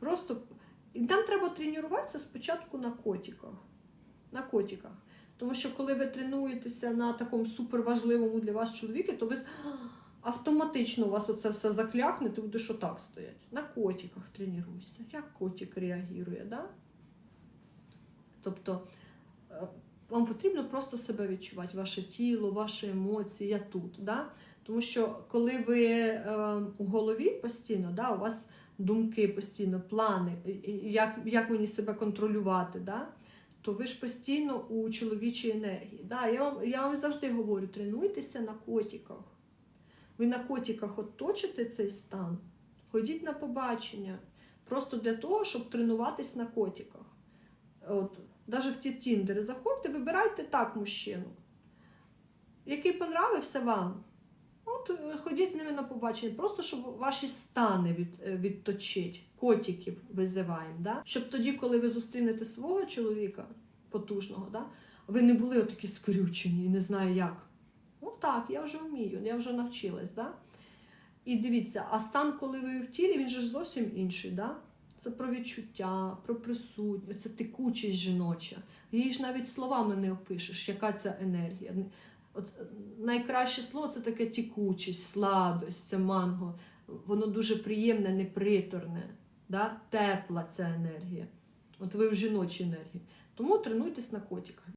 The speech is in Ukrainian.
Просто і нам треба тренуватися спочатку на котиках. На котиках. Тому що коли ви тренуєтеся на такому суперважливому для вас чоловіку, то ви автоматично у вас оце все заклякне, ти будеш отак стояти. На котиках тренуйся. Як котик реагує, да? Тобто е, вам потрібно просто себе відчувати, ваше тіло, ваші емоції, я тут. Да? Тому що коли ви е, у голові постійно, да, у вас думки постійно, плани, як, як мені себе контролювати, да? то ви ж постійно у чоловічій енергії. Да? Я, вам, я вам завжди говорю, тренуйтеся на котиках. Ви на котиках оточите цей стан, ходіть на побачення, просто для того, щоб тренуватись на котиках. От, навіть в ті тіндери заходьте, вибирайте так мужчину, який понравився вам. От е, ходіть з ними на побачення, просто щоб ваші стани від, е, відточить, котиків визиваємо. Да? Щоб тоді, коли ви зустрінете свого чоловіка потужного, да? ви не були отакі скрючені не знаю як. Ну так, я вже вмію, я вже навчилась. Да? І дивіться, а стан, коли ви в тілі, він же зовсім інший. Да? Це про відчуття, про присутність, це текучість жіноча. Її ж навіть словами не опишеш, яка ця енергія. От е, найкраще слово це таке тікучість, сладость, це манго. Воно дуже приємне, неприторне, да? тепла ця енергія. От ви в жіночій енергії. Тому тренуйтесь на котиках.